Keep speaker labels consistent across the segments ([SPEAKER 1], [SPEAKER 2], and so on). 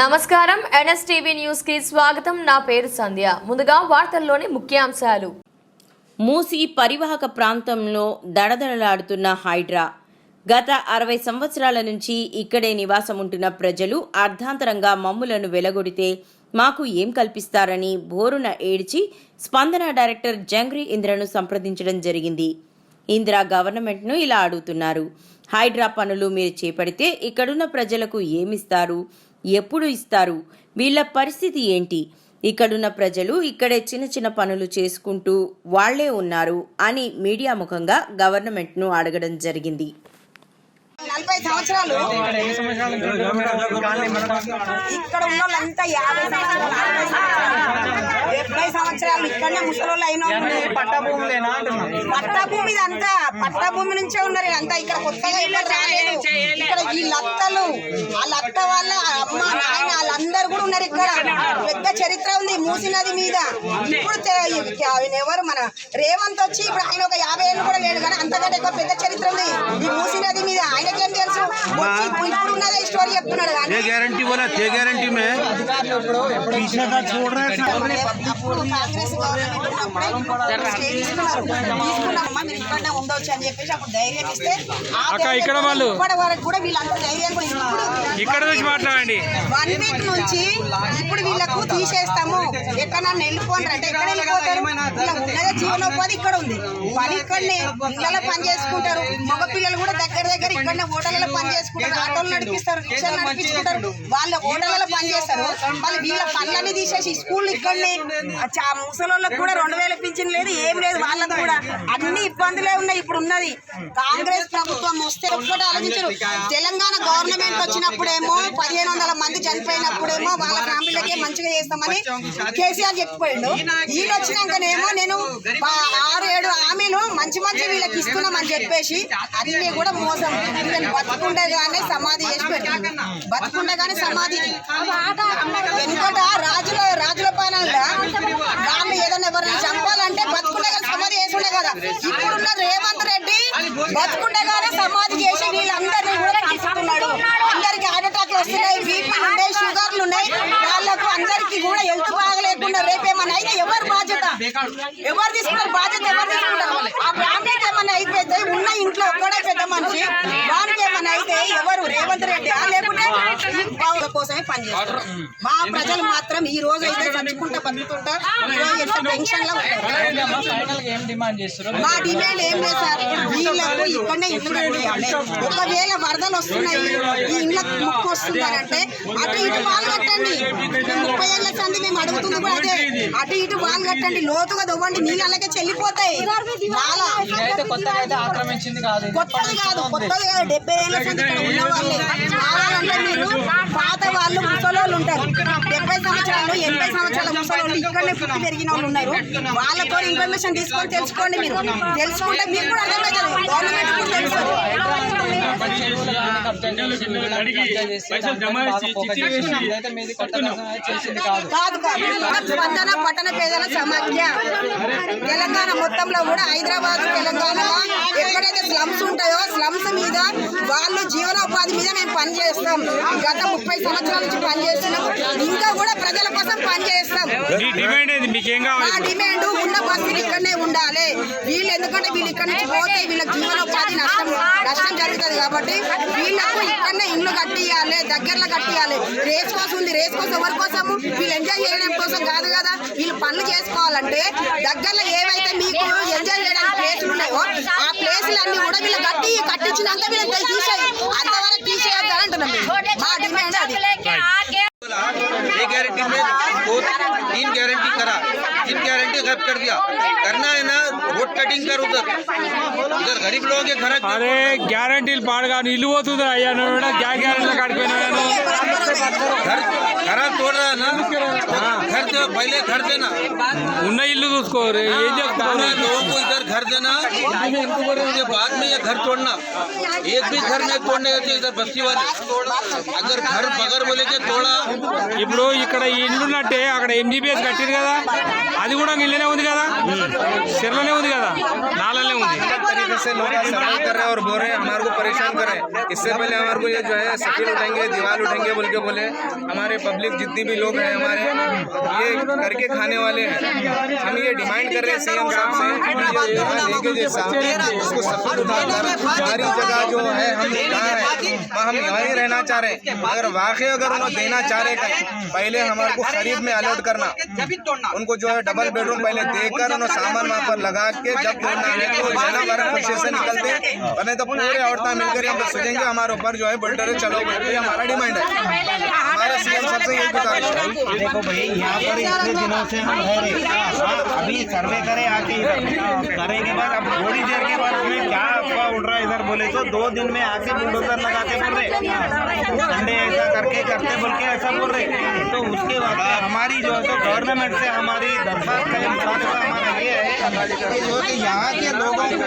[SPEAKER 1] నమస్కారం. ఎన్ఎస్టీవీ న్యూస్కి స్వాగతం. నా పేరు సంధ్య. ముందుగా వార్తల్లోని ముఖ్యాంశాలు.
[SPEAKER 2] మూసి పరివాహక ప్రాంతంలో దడదడలాడుతున్న హైడ్రా. గత అరవై సంవత్సరాల నుంచి ఇక్కడే నివాసం ఉంటున్న ప్రజలు అర్ధాంతరంగా మమ్ములను వెలగొడితే మాకు ఏం కల్పిస్తారని బోరున ఏడ్చి స్పందన డైరెక్టర్ జంగ్రీ ఇంద్రను సంప్రదించడం జరిగింది. ఇందిరా గవర్నమెంట్ను ఇలా అడుగుతున్నారు. హైడ్రా పనులు మీరు చేపడితే ఇక్కడున్న ప్రజలకు ఏమిస్తారు? ఎప్పుడు ఇస్తారు? వీళ్ళ పరిస్థితి ఏంటి? ఇక్కడున్న ప్రజలు ఇక్కడే చిన్న చిన్న పనులు చేసుకుంటూ వాళ్ళే ఉన్నారు అని మీడియా ముఖంగా గవర్నమెంట్ను అడగడం జరిగింది.
[SPEAKER 3] నలభై సంవత్సరాలు. ఇక్కడ ఉన్న వాళ్ళంతా యాభై సంవత్సరాలు డెబ్బై సంవత్సరాలు. ఇక్కడనే ముసలోళ్ళు అయిన వాళ్ళు
[SPEAKER 4] పట్టభూములేనా అంటున్నా
[SPEAKER 3] పట్టా భూమి ఇదంతా. పట్టా భూమి నుంచే ఉన్నారు అంతా ఇక్కడ కొత్తగా ఇక్కడ రాలేదు. ఇక్కడ ఈ లత్తలు ఆ లత్త వాళ్ళ అమ్మ నాయన వాళ్ళందరూ కూడా ఉన్నారు ఇక్కడ. పెద్ద చరిత్ర ఉంది మూసి నది మీద. ఇప్పుడు ఆయన ఎవరు మన రేవంత్ వచ్చి ఇప్పుడు ఆయన ఒక యాభై ఏళ్ళు కూడా లేడు కానీ అంతకంటే ఎక్కువ పెద్ద చరిత్ర ఉంది. ఈ మూసి నది మీద. ఆయనకేం తెలుసు వచ్చి ఇప్పుడు ఇప్పుడు ఉన్నదే స్టోరీ చెప్తున్నాడు కానీ
[SPEAKER 5] ये गारंटी बोला थे गारंटी में
[SPEAKER 4] पीछे का छोड़ रहे थे
[SPEAKER 3] అప్పుడు కాంగ్రెస్. తీసుకున్నామమ్మా, మీరు ఇక్కడనే ఉండొచ్చు అని చెప్పేసి అప్పుడు ధైర్యం ఇస్తే
[SPEAKER 6] ఇక్కడ వాళ్ళు.
[SPEAKER 3] వరకు కూడా వీళ్ళంతా ఇప్పుడు
[SPEAKER 6] ఇక్కడ నుంచి మాట్లాడండి.
[SPEAKER 3] వన్ వీక్ నుంచి ఇప్పుడు వీళ్ళకు తీసేస్తాము. ఎక్కడన్నా వెళ్ళిపోండి అంటే ఎక్కడ వెళ్ళిపోతారు వీళ్ళ ఉన్నదే జీవనోపాధి ఇక్కడ ఉంది. పని ఇక్కడనే ఇళ్ళలో పని చేసుకుంటారు. మగ పిల్లలు కూడా దగ్గర దగ్గర ఇక్కడనే హోటళ్ళలో పని చేసుకుంటారు. ఆటోలు నడిపిస్తారు రిక్షాలు నడిపించుకుంటారు. వాళ్ళ హోటళ్ళలో పని చేస్తారు. వాళ్ళు వీళ్ళ పనులన్నీ తీసేసి స్కూల్ ఇక్కడనే ముసలోళ్ళకి కూడా రెండు వేల పింఛన్ లేదు ఏం లేదు వాళ్ళకు కూడా అన్ని ఇబ్బందులే ఉన్నాయి ఇప్పుడు ఉన్నది. కాంగ్రెస్ ప్రభుత్వం వస్తే ఒక్కటి ఆలోచించారు. తెలంగాణ గవర్నమెంట్ వచ్చినప్పుడేమో పదిహేను వందల మంది చనిపోయినప్పుడేమో వాళ్ళ ఫ్యామిలీలకే మంచిగా చేస్తామని కేసీఆర్ చెప్పిపోయిండు. ఈయన వచ్చినాకనేమో నేను ఆరు ఏడు హామీలు మంచి మంచి వీళ్ళకి ఇస్తున్నామని చెప్పేసి అన్ని కూడా మోసం. బతుకుండగానే సమాధి చేసి పెట్టిండు బతుకుండగానే సమాధి. వెనుకట రాజుల రాజుల పాలనలో వాళ్ళు ఏదైనా ఎవరిని చంపాలంటే బతుకుండగానే సమాధి చేసి కదా. ఇప్పుడున్న రేవంత్ రెడ్డి బతుకుండగానే సమాధి చేసి వీళ్ళందరినీ కూడా చంపుతున్నాడు. అందరికి హార్ట్ అటాక్లు వస్తున్నాయి బీపీలు ఉన్నాయి షుగర్లు ఉన్నాయి. వాళ్ళకు అందరికి కూడా హెల్త్ బాగలేకుండా రేపేమన్నా అయితే ఎవరు బాధ్యత? ఎవరు తీసుకుంటారు బాధ్యత? ఎవరు తీసుకుంటారు? ఆ ఫ్యామిలీకి ఏమన్నా అయిపోతే ఉన్న ఇంట్లో ఒక్కడే పెద్ద మనిషి వానికి ఏమన్నా అయితే ఎవరు రేవంత్ రెడ్డి బావుల కోసమే పనిచేస్తారు. మా ప్రజలు మాత్రం ఈ రోజు అయితే చచ్చుకుంటా బతుకుతుంటా రోజు ఎంత
[SPEAKER 4] టెన్షన్లో
[SPEAKER 3] మా డిమాండ్ ఏం లేదు సార్. వీళ్ళకు ఇక్కడనే ఇల్లు కట్టేయాలి ఒకవేళ వరదలు వస్తున్నాయి ఈ ఇళ్ళకు ముక్కు వస్తుందనంటే అటు ఇటు వాళ్ళు కట్టండి. ముప్పై ఏళ్ళ సంది మేము అడుగుతుంది కూడా అదే. అటు ఇటు వాళ్ళు కట్టండి. లోతుగా దవ్వండి. నీళ్ళు అలాగే చెల్లిపోతాయి. కొత్తది కాదు కొత్తది కాదు. డెబ్బై ఏళ్ళ సంది ఇక్కడ ఉన్న వాళ్ళే కావాలంటే మీరు పాత వాళ్ళు ముసలోళ్ళు ఉంటారు. డెబ్బై సంవత్సరాలు ఎనభై సంవత్సరాల ముసలోళ్ళు ఇక్కడనే పుట్టి పెరిగిన వాళ్ళు ఉన్నారు. వాళ్ళతో ఇన్ఫర్మేషన్ తీసుకొని తెలుసుకోండి మీరు. తెలుసుకుంటే మీకు కూడా అర్థమవుతుంది గవర్నమెంట్ కూడా తెలుస్తుంది.
[SPEAKER 4] కాదు
[SPEAKER 3] కాదు. స్పందన పట్టణ పేదల సమాఖ్య. తెలంగాణ మొత్తంలో కూడా హైదరాబాద్ తెలంగాణలో ఎక్కడైతే స్లమ్స్ ఉంటాయో స్లమ్స్ మీద వాళ్ళు జీవనోపాధి మీద మేము పని చేస్తాం గత ముప్పై సంవత్సరాల నుంచి పని చేస్తున్నాం. ఇంకా కూడా ప్రజల కోసం పని చేస్తాం.
[SPEAKER 6] మీ డిమాండ్
[SPEAKER 3] ఉన్న బస్సులు ఇక్కడనే ఉండాలి. వీళ్ళు ఎందుకంటే వీళ్ళు ఇక్కడ నుంచి పోతే వీళ్ళకి జీవనోపాధి నష్టం నష్టం జరుగుతుంది కాబట్టి వీళ్ళకు ఇక్కడనే ఇల్లు కట్టియాలి దగ్గరలో కట్టియాలి. రేస్ కోర్స్ ఉంది రేస్ కోర్స్ ఎవరి కోసము? వీళ్ళు ఎంజాయ్ చేయడం కోసం కాదు కదా. వీళ్ళు పనులు చేసుకోవాలంటే దగ్గరలో ఏవైతే మీకు ఎంజాయ్ చేయడానికి ప్లేసులు ఉన్నాయో ఆ ప్లేసులు అన్ని కూడా వీళ్ళు కట్టి కట్టించినాక వీళ్ళకి తీసేయి. అంతవరకు తీసేయద్దు అంటున్నాం. మా డిమాండ్
[SPEAKER 5] ये गारंटी में तीन गारंटी करा। तीन गारंटी गायब कर दिया। करना है ना रोड कटिंग कर उधर। उधर गरीब लोगों के घर
[SPEAKER 6] अरे गारंटी पाड़गा निलुओ तो उधर आया ना बेटा। क्या गारंटी काट पे
[SPEAKER 5] घर घर तोड़ रहा ना? हाँ। घर पहले घर देना।
[SPEAKER 6] उन्हें इल्लू तो उसको ये
[SPEAKER 5] जब हाँ, लोगों को इधर घर देना। उसके बाद में ये घर तोड़ना एक भी घर नहीं तोड़ने देते इधर बस्ती वाले अगर घर बगैर बोले के तोड़ा
[SPEAKER 6] ఇప్పుడు ఇక్కడ ఈ ఇల్లు ఉన్నట్టే అక్కడ ఎంజీపీఎస్ కట్టిరు కదా అది కూడా ఇల్లనే ఉంది కదా సిర్లనే ఉంది కదా నాలనే ఉంది
[SPEAKER 7] से लोग सवाल कर रहे हैं और बोल रहे हैं, हमारे को परेशान कर। रहे हैं इससे पहले हमारे को ये जो है सफील उठेंगे दीवार उठेंगे बोल के बोले, हमारे पब्लिक जितनी भी लोग हैं, हमारे ये करके खाने वाले हैं, हम ये डिमांड कर रहे हैं सीएम साहब से उसको उठाकर हमारी जगह जो है, हम यहाँ है हम यहाँ रहना चाह रहे हैं। अगर वाकई अगर उन्हें देना चाह रहे कहीं पहले हमारे को खरीद में अलॉट करना, उनको जो है डबल बेडरूम पहले देकर उन्हें सामान वहाँ पर लगा के जब तोड़ना है तो खुशी से निकलते बने तो पूरे औरतें मिलकर हम सोचेंगे हमारे ऊपर जो है बुलडोजर चलो ये हमारा डिमांड है। हमारा सीएम सबसे यही गुजारिश है।
[SPEAKER 8] देखो भाई यहाँ पर इतने दिनों से हम रह रहे हाँ, अभी सर्वे करे आके करने के बाद अब थोड़ी देर के बाद हमें क्या अफवाह उड़ रहा है इधर बोले तो दो दिन में आके बुलडोजर लगा के बोल रहे। संडे ऐसा करके करते बोल के ऐसा बोल रहे। तो उसके बाद हमारी जो है तो गवर्नमेंट से हमारी दरखास्त है। कि जो है। कि यहाँ के लोगों को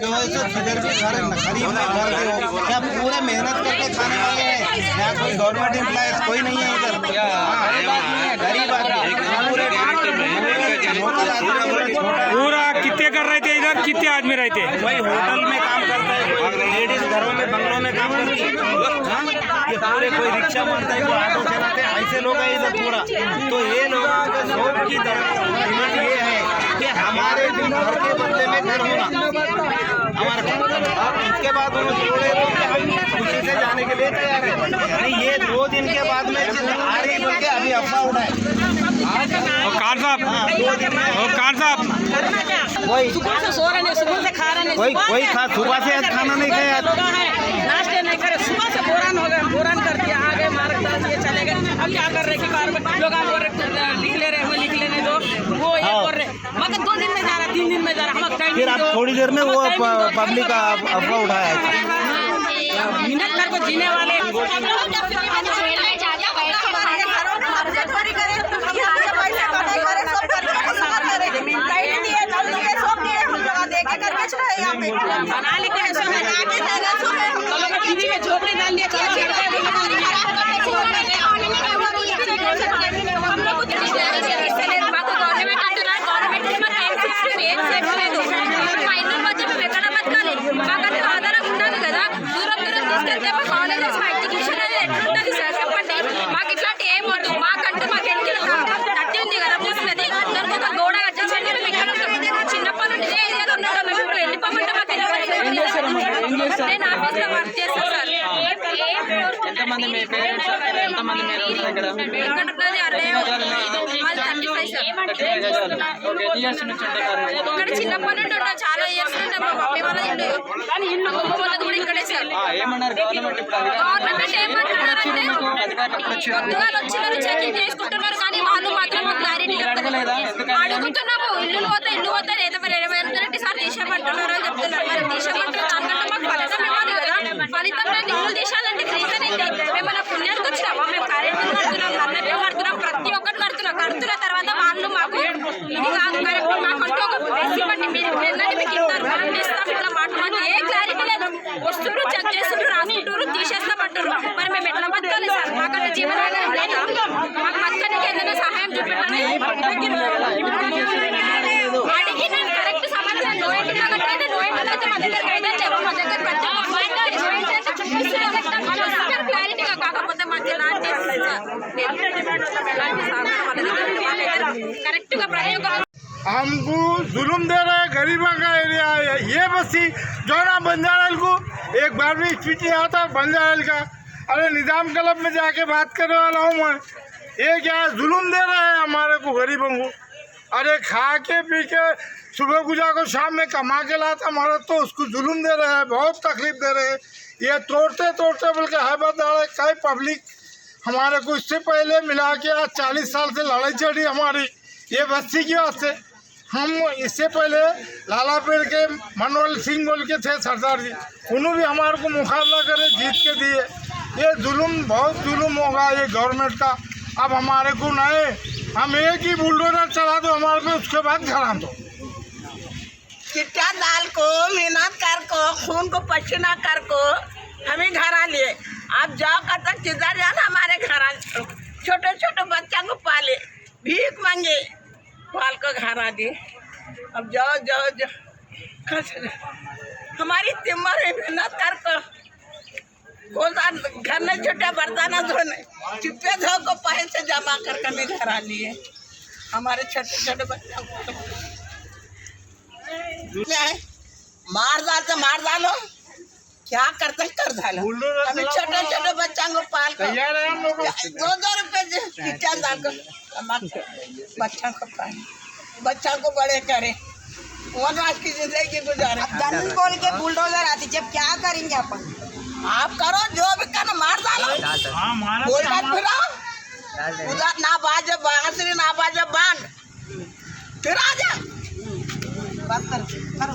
[SPEAKER 8] जो है सो जिधर भी घर खरीद में घर के हो क्या पूरे मेहनत करके खाने वाले हैं? यहाँ कोई गवर्नमेंट एम्प्लॉयज़ कोई नहीं है इधर गरीब आदमी पूरे
[SPEAKER 6] कितने कर रहे थे इधर? कितने आदमी रहते
[SPEAKER 8] कोई होटल में काम करता है। लेडीज़ घरों में बंगलों में काम करती है। हाँ? ये पूरे कोई रिक्शा मारता है कोई ऑटो चलाते हैं। ऐसे लोग हैं इधर पूरा। तो ये लोगों के शौक की डिमांड ये है कि हमारे दिन घर के बदले में घर होना। हमारे और इसके बाद उन्होंने बोले तो हम खुशी से जाने के लिए तैयार है? यानी ये दो दिन के बाद में आ रही बोल के अभी अफवाह उड़ाए
[SPEAKER 6] ओ खान साहब। ओ खान साहब।
[SPEAKER 8] कोई
[SPEAKER 9] सुबह से सो रहे सुबह से खा रहे
[SPEAKER 8] कोई
[SPEAKER 9] सुबह
[SPEAKER 8] खा सुबह से आज खाना नहीं खाया।
[SPEAKER 9] नाश्ते नहीं करे सुबह से बोरान हो गए बोरान कर दिया आगे मार्ग डाल दिए चले गए। अब क्या कर रहे कि कार में लोग आप बोल रहे लिख ले रहे हमें लिख लेने दो वो ये कर रहे मगर दो दिन में जा रहा तीन दिन में
[SPEAKER 8] फिर आप थोड़ी देर में वो पब्लिक का अफवाह उठाया था
[SPEAKER 9] मिनट कर को जीने वाले
[SPEAKER 10] ఎంతమంది మీ పేరెంట్స్ ఎంతమంది మీరు ఉంటారు ఇక్కడ ఓకే ఎన్ని ఇయర్స్ నుంచి ఉంటున్నారు
[SPEAKER 11] ఇక్కడ చిన్నప్పటి నుండి ఉన్నా చాలా ఇయర్స్ నుండి మా మమ్మీ వాళ్ళ ఇల్లు కానీ ఇల్లు మొదలు కూడా ఇక్కడే సార్
[SPEAKER 10] ఆ, ఏమన్నారు గవర్నమెంట్ ఇప్పుడు అధికారులు
[SPEAKER 11] గవర్నమెంట్ ఏమంటున్నారంటే
[SPEAKER 10] మీకు అధికారులు ఎప్పుడు వచ్చారు
[SPEAKER 11] పొద్దుగాల వచ్చినారు చెకింగ్ చేసుకుంటున్నారు కానీ వాళ్ళు మాత్రం క్లారిటీ? అడుగుతున్నాము ఇల్లు పోతే ఇల్లు పోతే లేదా మరి ఎనభై సార్ తీసేమంటున్నారు అని చెప్తున్నారు మరి తీసేమంటారు దానికంటే మాకు ఫలితం ఇవ్వాలి కదా ఫలితం లేని ఇల్లు తీసేయాలంటే రీజన్ మేము మన పుణ్యానికి వచ్చినామా మేము కరెంట్ కడుతున్నాం కరెంట్ కడుతున్నాం ప్రతి ఒక్కటి కడుతున్నాం కడుతున్న తర్వాత వాళ్ళు మాకు ఇది కాదు కరెక్ట్ మాకంటూ ఒక ఇవ్వండి. మీరు ఎన్నటి మీకు ఇస్తారు. మనం చేస్తాం ఇట్లా మాట. మాకు ఏ క్లారిటీ లేదు. వస్తున్నారు చెక్ చేస్తున్నారు రాసుకుంటారు తీసేస్తామంటారు మరి మేము ఎట్లా బతకాలి సార్? మాకంటే జీవనాధారం లేదా? మాకు బతకడానికి ఏదైనా సహాయం చూపెట్టండి
[SPEAKER 12] हमको जुल्म दे रहे हैं, गरीबों का एरिया है। ये बस्ती, जो ना बंजाराल को एक बार भी नहीं आता, बंजाराल का। अरे निज़ाम क्लब में जाके बात करने वाला हूँ मैं। ये क्या जुल्म दे रहे हैं हमारे को गरीबों को। अरे खा के पी के सुबह गुजा को शाम में कमा के लाता हमारा तो उसको जुल्म दे रहे हैं, बहुत तकलीफ़ दे रहे हैं। ये तोड़ते तोड़ते बल्कि हैबत डाले कई पब्लिक हमारे को इससे पहले मिला के आज चालीस साल से लड़ाई चढ़ी हमारी, ये बस्ती की वास्ते हम इससे पहले लालापेड़ के मनोहर सिंह बोल के थे सरदार जी, उन्होंने भी हमारे को मुकाबला करे, जीत के दिए। ये जुल्म, बहुत जुल्म होगा ये गवर्नमेंट का। अब हमारे को नए, हम एक ही बुलडोजर चला दो, हमारे को उसके बाद घरा दो।
[SPEAKER 13] चिट्टा दाल को मेहनत कर को, खून को पसीना कर को हमें घर आ लिए। आप जाओ कब तक किधर जाना, हमारे घर आ छोटे छोटे बच्चा को पाले, भीख मांगे, पाल को घर आ दिए। अब जाओ जाओ जाओ।
[SPEAKER 11] हमारी तिम्मर है मेहनत कर कर बोलता, घर में छोटा, बर्तन धोने। चिप्पे धो को पैसे जमा कर नहीं घर लिए। हमारे छोटे छोटे बच्चों को मार डाल तो मार डालो। क्या करते कर डालो हमें छोटे छोटे बच्चों को पाल कर।
[SPEAKER 12] तैयार है हम लोग
[SPEAKER 11] दो दो रुपए किचन डाल कर कमा को? पाले बच्चों को बड़े करे। वन आज की ज़िंदगी गुजारे
[SPEAKER 3] गन बोल के बुलडोजर आती जब क्या करेंगे अपन?
[SPEAKER 11] आप करो जो भी करना मार डालो।
[SPEAKER 12] हाँ मारा
[SPEAKER 11] बात फिर उधर ना बाजे बांसुरी ना बाजे बाँध। फिर आ जा।
[SPEAKER 3] बात करो करो।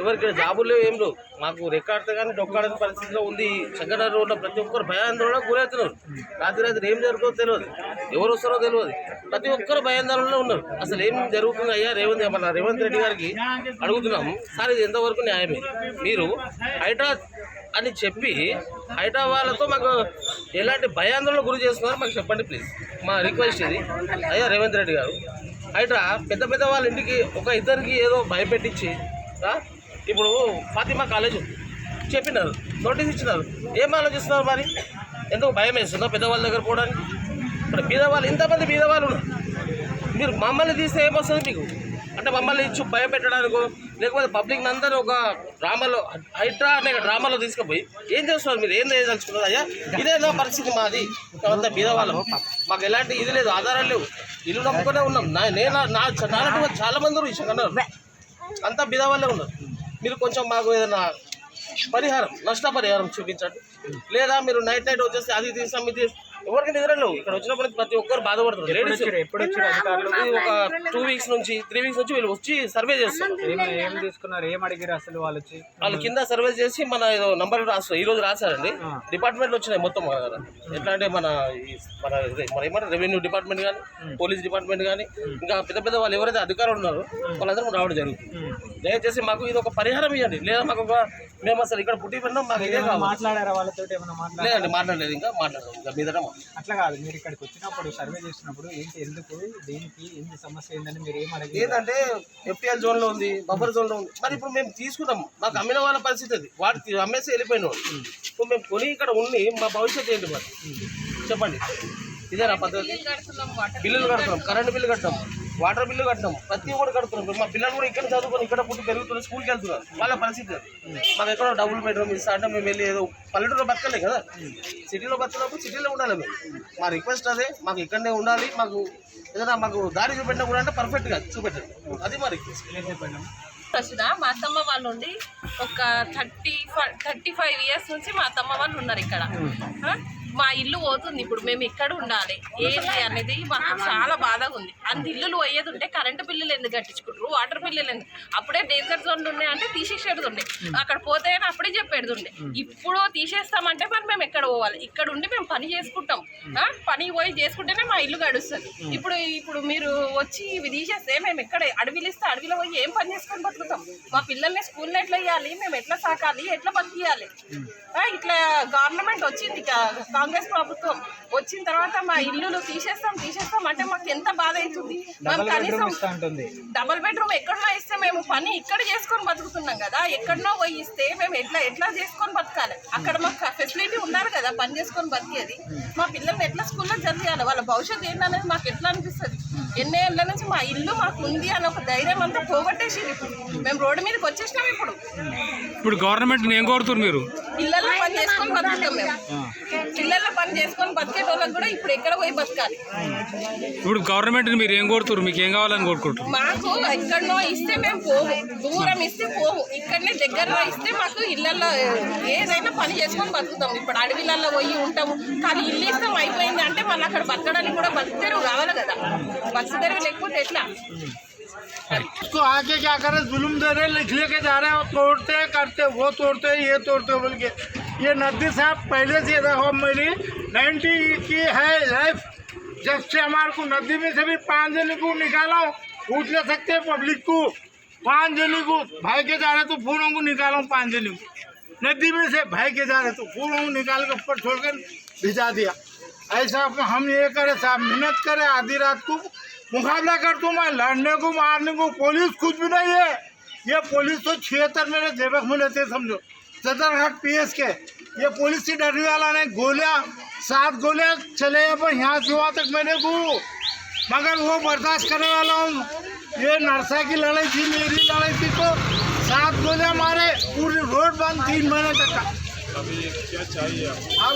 [SPEAKER 4] ఎవరికి జాబులు లేవు ఏం లేవు. మాకు రికార్డుతో కానీ డొక్కాడని పరిస్థితిలో ఉంది. శంకర రోడ్లో ప్రతి ఒక్కరు భయాందోళన గురవుతున్నారు. రాత్రి రాత్రి ఏం జరుగుతుందో తెలియదు. ఎవరు వస్తారో తెలియదు. ప్రతి ఒక్కరు భయాందోళనలో ఉన్నారు. అసలు ఏం జరుగుతుంది అయ్యా రేవంత్ మన రేవంత్ రెడ్డి గారికి అడుగుతున్నాము. సార్ ఇది ఎంతవరకు న్యాయమే? మీరు హైడ్రా అని చెప్పి హైదరాబాద్తో మాకు ఎలాంటి భయాందోళన గురి చేస్తున్నారో మాకు చెప్పండి ప్లీజ్. మా రిక్వెస్ట్ ఇది. అయ్యా రేవంత్ రెడ్డి గారు హైడ్రా పెద్ద పెద్ద వాళ్ళ ఇంటికి ఒక ఇద్దరికి ఏదో భయపెట్టించి ఇప్పుడు ఫాతిమా కాలేజ్ ఉంది. చెప్పినారు నోటీస్ ఇచ్చినారు. ఏం ఆలోచిస్తున్నారు మరి? ఎందుకు భయం వేస్తున్నారు పెద్దవాళ్ళ దగ్గర పోవడానికి? ఇప్పుడు బీదవాళ్ళు ఇంతమంది బీదవాళ్ళు ఉన్నారు. మీరు మమ్మల్ని తీస్తే ఏమొస్తుంది మీకు? అంటే మమ్మల్ని ఇచ్చి భయపెట్టడానికో లేకపోతే పబ్లిక్ అందరూ ఒక డ్రామాలో హైడ్రా అనే డ్రామాలో తీసుకుపోయి ఏం చేస్తున్నారు మీరు? ఏం చేయదలుచుకున్నారు? అయ్యా ఇదేదో పరిస్థితి మాది. అంత బీదవాళ్ళం. మాకు ఎలాంటి ఇది లేదు ఆధారాలు లేవు. ఇల్లు నమ్ముకునే ఉన్నాం. నా నేను నా చాలా మంది ఉన్నారు అన్నారు అంత అంతా బీదవాళ్ళే ఉన్నారు. మీరు కొంచెం మాకు ఏదైనా పరిహారం నష్టపరిహారం చూపించండి. లేదా మీరు నైట్ నైట్ వచ్చేసి అది తీసాం ఇది ఎవరికి నిద్ర లేవు. ఇక్కడ వచ్చినప్పుడు ప్రతి ఒక్కరు బాధపడుతున్నారు లేడీస్
[SPEAKER 6] ఎప్పుడు వచ్చారు? అధికారులు?
[SPEAKER 4] ఒక టూ వీక్స్ నుంచి త్రీ వీక్స్ నుంచి వీళ్ళు వచ్చి సర్వే చేస్తారు.
[SPEAKER 6] ఏం తీసుకున్నారు? ఏం అడిగారు అసలు వాళ్ళు వచ్చి?
[SPEAKER 4] వాళ్ళు కింద సర్వే చేసి మన ఏదో నంబర్ రాస్తారు. ఈ రోజు రాశారండి. డిపార్ట్మెంట్ వచ్చినాయి మొత్తం. ఎట్లా అంటే మన ఈ మన ఇదే మన ఏమంటారు? రెవెన్యూ డిపార్ట్మెంట్ కానీ పోలీస్ డిపార్ట్మెంట్ కానీ ఇంకా పెద్ద పెద్ద వాళ్ళు ఎవరైతే అధికారులు ఉన్నారో వాళ్ళందరూ రావడం జరుగుతుంది. దయచేసి మాకు ఇది ఒక పరిహారం ఇవ్వండి. లేదా మాకు ఒక మేము అసలు ఇక్కడ పుట్టి పెన్నాం మాకు ఇదే కావాలి.
[SPEAKER 6] మాట్లాడారా వాళ్ళతో
[SPEAKER 4] లేదండి మాట్లాడలేదు ఇంకా మాట్లాడలేదు. ఇంకా మీదట
[SPEAKER 6] అట్లా కాదు. మీరు ఇక్కడికి వచ్చినప్పుడు సర్వే చేసినప్పుడు ఏంటి ఎందుకు దేనికి ఏంటి సమస్య ఏందని మీరు ఏం అడిగారు
[SPEAKER 4] ఏంటంటే ఎఫ్టీఎల్ జోన్లో ఉంది బఫర్ జోన్లో ఉంది. మరి ఇప్పుడు మేము తీసుకున్నాం మాకు అమ్మిన వాళ్ళ పరిస్థితి అది. వాడు అమ్మేసి వెళ్ళిపోయిన వాడు. ఇప్పుడు మేము కొని ఇక్కడ ఉండి మా భవిష్యత్తు ఏంటి మరి? చెప్పండి. ఇదేనా పద్ధతి? బిల్లులు కడుతున్నాం కరెంట్ బిల్లు కట్టాం వాటర్ బిల్లు కట్టాం ప్రతి ఒక్కటి కడుతున్నాం మా పిల్లలు కూడా ఇక్కడ చదువుకొని ఇక్కడ పుట్టి పెరుగుతున్నారు స్కూల్కి వెళ్తున్నారు. వాళ్ళ పరిస్థితి అది. మాకు ఎక్కడో డబుల్ బెడ్రూమ్ ఇస్తా అంటే మేము వెళ్ళి ఏదో పల్లెటూరులో బతకలే కదా. సిటీలో బతికినప్పుడు సిటీలో ఉండాలి మేము. మా రిక్వెస్ట్ అదే మాకు ఇక్కడనే ఉండాలి మాకు ఏదైనా మాకు దారి చూపెట్టినా కూడా అంటే పర్ఫెక్ట్గా చూపెట్టండి అది మా రిక్వెస్ట్
[SPEAKER 1] వచ్చిన మా అత్తమ్మ వాళ్ళు ఉండి ఒక థర్టీ థర్టీ ఫైవ్ ఇయర్స్ నుంచి మా అత్తమ్మ వాళ్ళు ఉన్నారు ఇక్కడ? మా ఇల్లు పోతుంది. ఇప్పుడు మేము ఇక్కడ ఉండాలి. ఏంటి అనేది మాకు చాలా బాధగా ఉంది. అంత ఇల్లులు పోయేది ఉంటే కరెంటు బిల్లులు ఎందుకు కట్టించుకుంటారు? వాటర్ బిల్లులు ఎందుకు? అప్పుడే డేంజర్ జోన్లు ఉన్నాయి అంటే తీసేసేది ఉండే. అక్కడ పోతే అని అప్పుడే చెప్పేది ఉండే. ఇప్పుడు తీసేస్తామంటే మరి మేము ఎక్కడ పోవాలి? ఇక్కడ ఉండి మేము పని చేసుకుంటాం? పని పోయి చేసుకుంటేనే మా ఇల్లు గడుస్తుంది. ఇప్పుడు ఇప్పుడు మీరు వచ్చి ఇవి తీసేస్తే మేము ఎక్కడ అడవిలు ఇస్తే అడవిలో పోయి ఏం పని చేసుకొని బతుకుతాం? మా పిల్లల్ని స్కూల్లో ఎట్లా వేయాలి మేము ఎట్లా సాకాలి? ఎట్లా బతికియాలి? ఇట్లా గవర్నమెంట్ వచ్చింది కాంగ్రెస్ ప్రభుత్వం వచ్చిన తర్వాత మా ఇల్లులు తీసేస్తాం తీసేస్తాం అంటే మాకు ఎంత బాధ అవుతుంది? మేము కనీసం డబుల్ బెడ్రూమ్ ఎక్కడనో ఇస్తే మేము పని ఇక్కడ చేసుకొని బతుకుతున్నాం కదా. ఎక్కడనో పోయి ఇస్తే మేము ఎట్లా ఎట్లా చేసుకొని బతకాలి? అక్కడ మాకు ఫెసిలిటీ ఉండాలి కదా పని చేసుకొని బతికేది. మా పిల్లల్ని చదివియాలి వాళ్ళ భవిష్యత్తు ఏంటనేది మాకు ఎట్లా అనిపిస్తుంది? ఎన్ని ఏళ్ళ నుంచి మా ఇల్లు మాకు ఉంది అని ఒక ధైర్యం అంతా పోగొట్టేసింది ఇప్పుడు. మేము రోడ్డు మీదకి వచ్చేసినాం ఇప్పుడు.
[SPEAKER 6] ఇప్పుడు గవర్నమెంట్ ఏం కోరుతున్నారు మీరు?
[SPEAKER 1] పిల్లల్లో పని చేసుకొని బతుకుతాం మేము. పిల్లల్లో పని చేసుకొని బతికేటోళ్ళకి కూడా ఇప్పుడు ఎక్కడ పోయి బతకాలి?
[SPEAKER 6] ఇప్పుడు గవర్నమెంట్ మీరు ఏం కోరుతున్నారు మీకు ఏం కావాలని కోరుకుంటారు?
[SPEAKER 1] మాకు ఎక్కడనో ఇస్తే మేము పోము. దూరం ఇస్తే పోము. ఇక్కడనే దగ్గరలో ఇస్తే మాకు ఇళ్ళల్లో ఏదైనా పని చేసుకొని బతుకుతాం. ఇప్పుడు అడవిలలో పోయి ఉంటాము. కానీ ఇల్లు ఇస్తాం అయిపోయింది అంటే మళ్ళీ అక్కడ బతకడానికి కూడా బతుకుతెరువు కావాలి కదా బతుకుతెరువు లేకపోతే ఎట్లా
[SPEAKER 12] उसको आके क्या करे जुल्म दे रहे लिख लेके जा रहे हैं और तोड़ते हैं करते वो तोड़ते हैं ये तोड़ते हैं बोल के ये नदी साहब पहले से देखो मेरी नाइन्टी की है लाइफ जब से हमारे को नदी में से भी पाँच जने को निकालो पूछ ले सकते हैं पब्लिक को पाँच जने को भाई के जा रहे तो फूलों को निकालो पाँच जने को नदी में से भाई के जा रहे तो फूलों को निकाल के ऊपर छोड़कर भिजा दिया ऐसा हम ये करे साहब मेहनत करे आधी रात को मुकाबला कर दूँ मैं लड़ने को मारने को पुलिस कुछ भी नहीं है। ये पुलिस तो छिहत्तर मेरे जेबक में लेते समझो। सदरघाट पी एस के। ये पुलिस से डरने वाला नहीं गोलियाँ सात गोलियाँ चले पर यहाँ से वहाँ तक मेरे को। मगर वो बर्दाश्त करने वाला हूँ। ये नरसा की लड़ाई थी मेरी लड़ाई थी तो सात गोलियाँ मारे पूरी रोड बंद तीन महीने तक का। अब